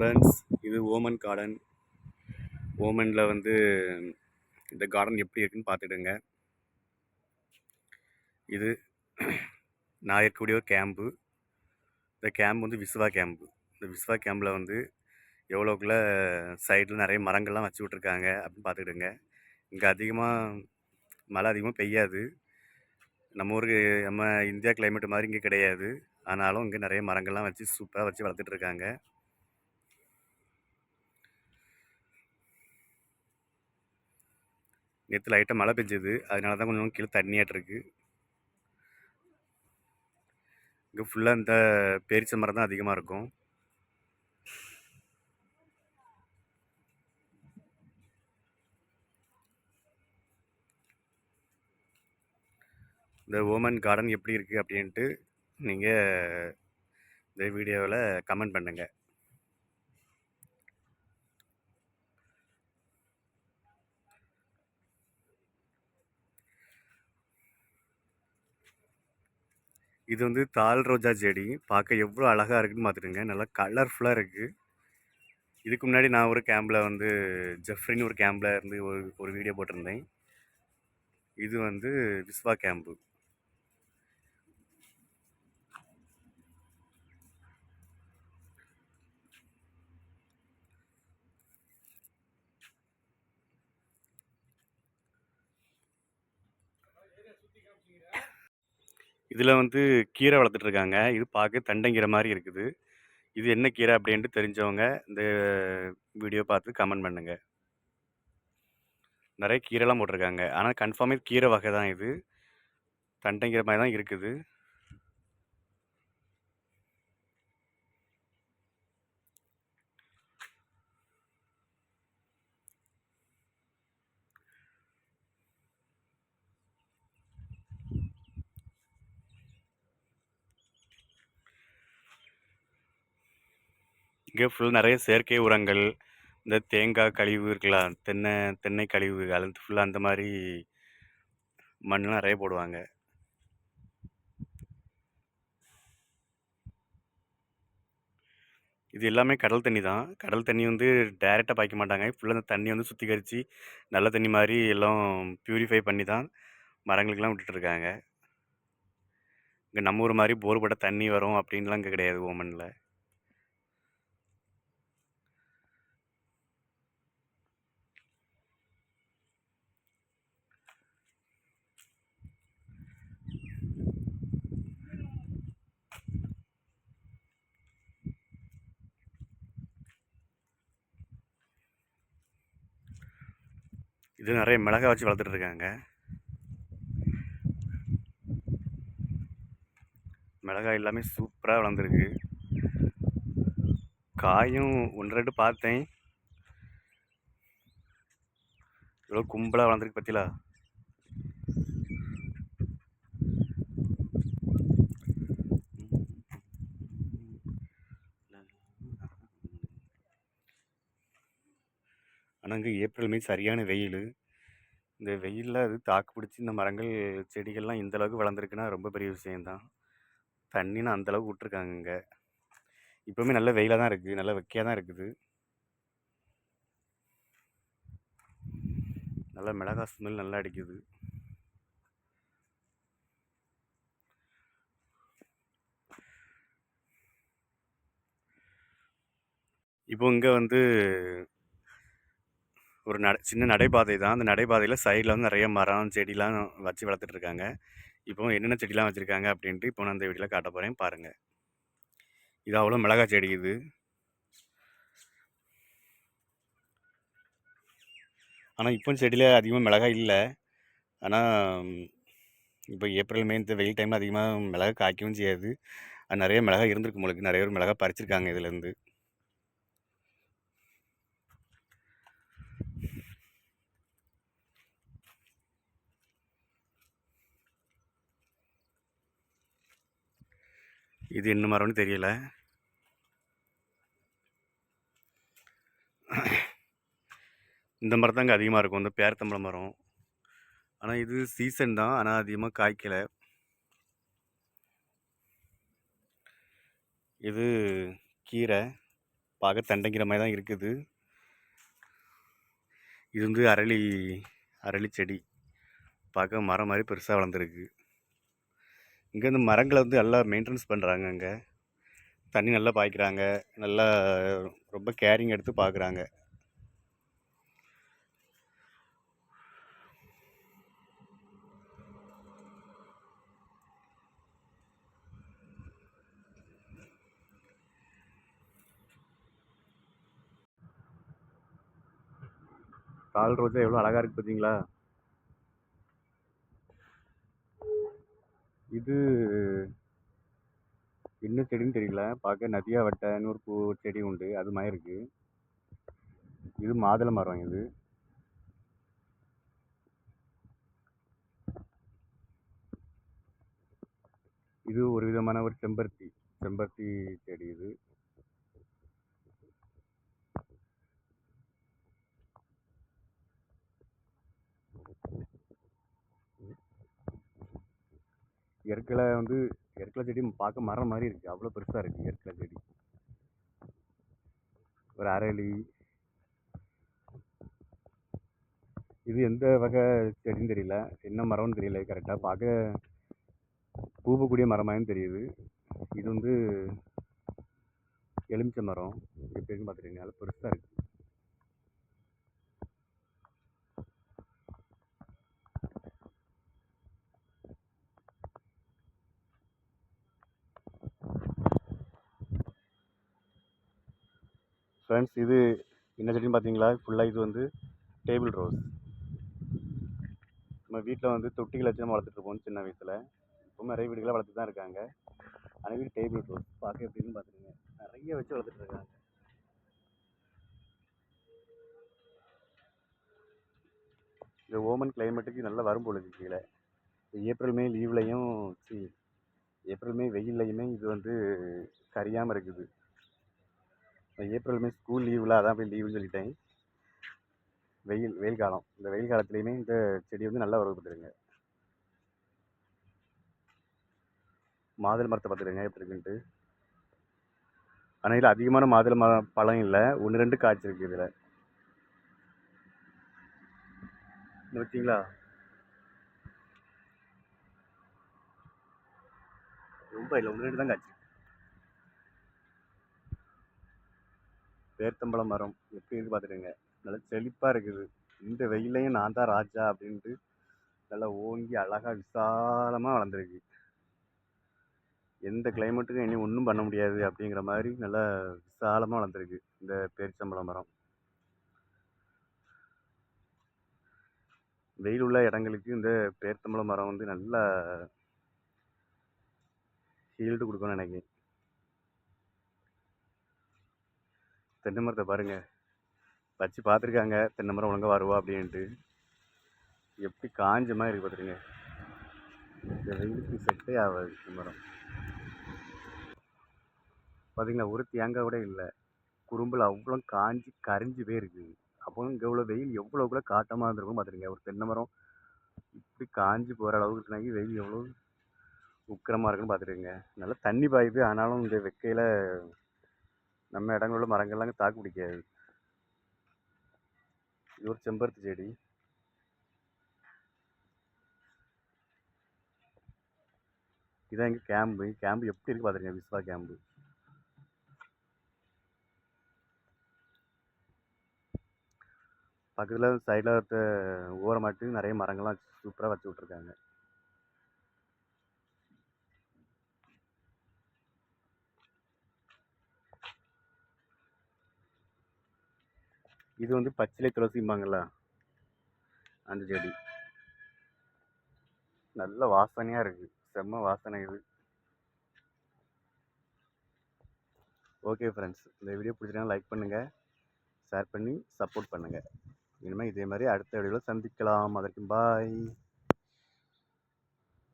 Friends இது Oman garden ஓமனில் வந்து இந்த கார்டன் எப்படி இருக்குன்னு பார்த்துடுங்க. இது நான் இருக்கக்கூடிய ஒரு கேம்பு இந்த கேம்ப் வந்து விஸ்வா கேம்பு இந்த விஸ்வா கேம்பில் வந்து எவ்வளோக்குள்ள சைடில் நிறைய மரங்கள்லாம் வச்சு விட்ருக்காங்க அப்படின்னு பார்த்துக்கிடுங்க இங்கே அதிகமாக மழை அதிகமாக பெய்யாது. நம்ம ஊருக்கு நம்ம இந்தியா கிளைமேட் மாதிரி இங்கே கிடையாது. ஆனாலும் இங்கே நிறைய மரங்கள்லாம் வச்சு சூப்பராக வச்சு வளர்த்துட்ருக்காங்க நேற்று லைட்டாக மழை பெஞ்சது. அதனால தான் கொஞ்சம் கீழே தண்ணியாட்டிருக்கு இங்கே ஃபுல்லாக இந்த பேரிச்ச மரம் தான் அதிகமாக இருக்கும். இந்த ஓமன் கார்டன் எப்படி இருக்குது அப்படின்ட்டு நீங்கள் இந்த வீடியோவில் கமெண்ட் பண்ணுங்கள் இது வந்து தாள் ரோஜா செடி. பார்க்க எவ்வளோ அழகாக இருக்குன்னு பார்த்துட்டுங்க நல்லா கலர்ஃபுல்லாக இருக்குது இதுக்கு முன்னாடி நான் ஒரு கேம்பில் வந்து ஜெஃப்ரின்னு ஒரு கேம்பில் இருந்து ஒரு ஒரு வீடியோ போட்டிருந்தேன். இது வந்து விஸ்வா கேம்பு இதில் வந்து கீரை வளர்த்துட்டு இருக்காங்க இது பார்க்க தண்டங்கீரை மாதிரி இருக்குது. இது என்ன கீரை அப்படின்ட்டு தெரிஞ்சவங்க இந்த வீடியோ பார்த்து கமெண்ட் பண்ணுங்க. நிறைய கீரைலாம் போட்டிருக்காங்க. ஆனால் கன்ஃபார்மே கீரை வகை தான் இது. தண்டங்கீரை மாதிரி தான் இருக்குது. இங்கே ஃபுல் நிறைய செயற்கை உரங்கள் இந்த தேங்காய் கழிவு இருக்கலாம் தென்னை தென்னை கழிவு அது ஃபுல்லாக அந்த மாதிரி மண்ணெலாம் நிறைய போடுவாங்க. இது எல்லாமே கடல் தண்ணி தான். கடல் தண்ணி வந்து டைரெக்டாக பாய்க்க மாட்டாங்க. ஃபுல்லாக அந்த தண்ணி வந்து சுத்திகரித்து நல்ல தண்ணி மாதிரி எல்லாம் ப்யூரிஃபை பண்ணி தான் மரங்களுக்கெல்லாம் விட்டுட்ருக்காங்க இங்கே நம்ம ஊர் மாதிரி போர் போட்ட தண்ணி வரும் அப்படின்லாம் இங்கே கிடையாது ஓமனில் இது நிறைய மிளகாய் வச்சு வளர்த்துட்டு இருக்காங்க. மிளகாய் எல்லாமே சூப்பராக வளர்ந்துருக்கு. காயும் ஒன்று ரெண்டு பார்த்தேன். இவ்வளோ கும்பலாக வளர்ந்துருக்கு பார்த்தீங்களா ஆனால் இங்கே ஏப்ரல் மே சரியான வெயில். இந்த வெயிலில் அது தாக்கு பிடிச்சி இந்த மரங்கள் செடிகள்லாம் இந்த அளவுக்கு வளர்ந்துருக்குன்னா ரொம்ப பெரிய விஷயந்தான் தண்ணின்னு அந்த அளவுக்கு விட்ருக்காங்க இங்கே. இப்போவுமே நல்ல வெயிலாக தான் இருக்குது நல்ல வெக்கையாக தான் இருக்குது. நல்லா மிளகா ஸ்மெல் நல்லா அடிக்குது. இப்போ இங்கே வந்து ஒரு நட சின்ன நடைபாதை தான். அந்த நடைபாதையில் சைடில் வந்து நிறைய மரம் செடிலாம் வச்சு வளர்த்துட்ருக்காங்க. இப்போ என்னென்ன செடிலாம் வச்சுருக்காங்க அப்படின்ட்டு இப்போ நான் அந்த வீடியோவில் காட்ட போகிறேன் பாருங்கள் இது அவ்வளோ மிளகாய் செடி இது. ஆனால் இப்போ செடியில் அதிகமாக மிளகாய் இல்லை. ஆனால் இப்போ ஏப்ரல் மே இந்த வெயில் டைமில் அதிகமாக மிளகாய் காய்க்கவும் செய்யாது. நிறைய மிளகாய் இருந்திருக்கு உங்களுக்கு நிறைய பேர் மிளகாய் பறிச்சிருக்காங்க இதுலேருந்து. இது என்ன மரம்னு தெரியல. இந்த மரம் தாங்க அதிகமாக இருக்கும். இந்த பேரத்தம்பழம் மரம். ஆனால் இது சீசன் தான். ஆனால் அதிகமாக காய்க்கலை. இது கீரை பார்க்க தண்டைங்கிற மாதிரி தான் இருக்குது. இது வந்து அரளி அரளி செடி. பார்க்க மரம் மாதிரி பெருசாக வளர்ந்துருக்கு. இங்கேருந்து மரங்களை வந்து நல்லா மெயின்டெனன்ஸ் பண்ணுறாங்க அங்கே. தண்ணி நல்லா பாய்க்கிறாங்க. நல்லா ரொம்ப கேரிங் எடுத்து பார்க்குறாங்க. கால் ரோஜா எவ்வளோ அழகாக இருக்குது பார்த்தீங்களா? இது என்ன செடின்னு தெரியல. பார்க்க நதியா வட்டைன்னு ஒரு பூ செடி உண்டு. அது மாதிரி இருக்கு. இது மாதுளை மரம் இது. இது ஒரு விதமான ஒரு செம்பருத்தி செம்பருத்தி செடி இது. எற்களை வந்து எற்களை செடி பார்க்க மரம் மாதிரி இருக்குது அவ்வளோ பெருசாக இருக்குது எற்களை செடி. ஒரு அரளி இது எந்த வகை செடின்னு தெரியல. என்ன மரம்னு தெரியல கரெக்டாக பார்க்க பூவக்கூடிய மரமாயும் தெரியுது. இது வந்து எலுமிச்சை மரம். எப்படின்னு பார்த்துருக்கீங்க நல்லா பெருசாக இருக்குது ஃப்ரெண்ட்ஸ் இது என்ன செடின்னு பார்த்தீங்களா? ஃபுல்லாக இது வந்து டேபிள் ரோஸ் நம்ம வீட்டில் வந்து தொட்டிகள் வச்சு நம்ம வளர்த்துட்ருப்போம் சின்ன வயசில். இப்போ நிறைய வீடுகளாக வளர்த்து தான் இருக்காங்க. ஆனால் வீடு டேபிள் ரோஸ் பார்க்க எப்படின்னு பார்த்துருங்க நிறைய வச்சு வளர்த்துட்ருக்காங்க இந்த ஓமன் கிளைமேட்டுக்கு நல்லா வரும் பொழுது கீழே. ஏப்ரல் மே லீவ்லையும் சி ஏப்ரல் மே வெயில்லையுமே இது வந்து கரியாமல் இருக்குது. ஏப்ரல் மே ஸ்கூல் லீவில் அதான் போய் லீவுன்னு சொல்லிட்டேன். வெயில் வெயில் காலம். இந்த வெயில் காலத்துலேயுமே இந்த செடி வந்து நல்லா உறவு மாதுளை மரத்தை பார்த்துருங்க எப்படி இருக்குன்ட்டு. ஆனால் இதில் அதிகமான மாதுளை மரம் பழம் இல்லை. ஒன்று ரெண்டு காய்ச்சிருக்கு இதில். இந்த வச்சிங்களா ரொம்ப இல்லை ஒன்று ரெண்டு தான் காய்ச்சி பேர்த்தம்பழம் மரம் எப்படி இருக்கு பார்த்துடுங்க நல்லா செழிப்பாக இருக்குது. இந்த வெயிலையும் நான் தான் ராஜா அப்படின்ட்டு நல்லா ஓங்கி அழகாக விசாலமாக வளர்ந்துருக்கு. எந்த கிளைமேட்டுக்கும் இனி ஒன்றும் பண்ண முடியாது அப்படிங்கிற மாதிரி நல்லா விசாலமாக வளர்ந்துருக்கு இந்த பேரிச்சம்பழம் மரம். வெயில் உள்ள இடங்களுக்கு இந்த பேர்த்தம்பழம் மரம் வந்து நல்லா ஹீல்டு கொடுக்கணும் நினைக்கிறேன். தென்னை மரத்தை பாருங்கள் வச்சு பார்த்துருக்காங்க. தென்னை மரம் ஒழுங்காக வருவா அப்படின்ட்டு. எப்படி காஞ்ச மாதிரி இருக்கு பார்த்துருங்க. இந்த வெயிலுக்கு செட்டே ஆகாது இந்த மரம். பார்த்தீங்களா ஒரு தேங்காய் கூட இல்லை. குறும்பில் அவ்வளோ காஞ்சி கரிஞ்சு போயிருக்கு. அப்போ இங்கே இவ்வளோ வெயில் எவ்வளோ கூட காட்டமாக இருந்திருக்கும் பார்த்துருங்க. ஒரு தென்னை மரம் இப்படி காஞ்சி போகிற அளவுக்கு இருக்குனாக்கி வெயில் எவ்வளோ உக்கிரமாக இருக்குன்னு பார்த்துருங்க. நல்லா தண்ணி பாயுது ஆனாலும் இந்த வெக்கையில் நம்ம இடங்களில் உள்ள மரங்கள்லாம் தாக்கு பிடிக்காது. இது ஒரு செம்பருத்தி செடி. இதான் எங்கள் கேம்பு கேம்பு எப்படி இருக்கு பார்த்துருங்க விஸ்வா கேம்பு பக்கத்தில் சைடில் இருக்க ஓரமாட்டு நிறைய மரங்கள்லாம் சூப்பராக வச்சு விட்ருக்காங்க இது வந்து பச்சிலை துளசிம்பாங்கள அந்த செடி. நல்ல வாசனையாக இருக்குது செம்ம வாசனை இது. Okay friends. இந்த வீடியோ பிடிச்சிருந்தா லைக் பண்ணுங்கள் ஷேர் பண்ணி சப்போர்ட் பண்ணுங்கள் இனிமேல் இதே மாதிரி அடுத்த வீடியோவில் சந்திக்கலாம். அதற்கு பாய்.